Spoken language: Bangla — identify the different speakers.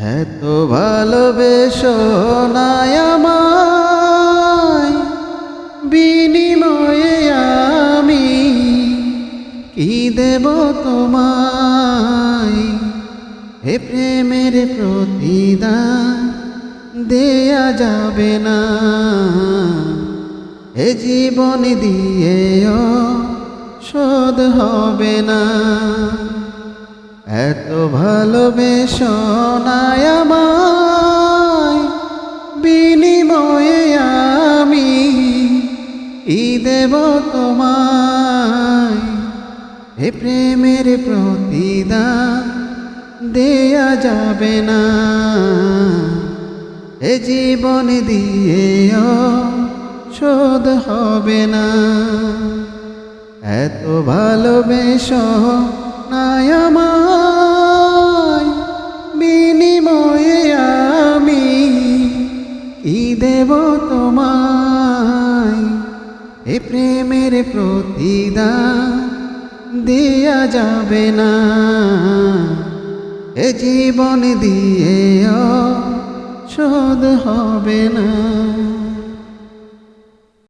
Speaker 1: এত ভালোবেসো নাই আমায়। বিনিময়ে আমি কি দেব তোমায়? হে প্রেমের প্রতিদান দেয়া যাবে না। এ জীবন দিয়েও শোধ হবে না। এত ভালোবেসো বিনিময়ে আমি কি দেব তোমায়। হে প্রেমের প্রতিদান দেয়া যাবে না। এ জীবন দিয়েও শোধ হবে না। এত ভালোবেসো নাই দেব তোমায়। এ প্রেমের প্রতিদান দিয়া যাবে না। এ জীবন দিয়েও শোধ হবে না।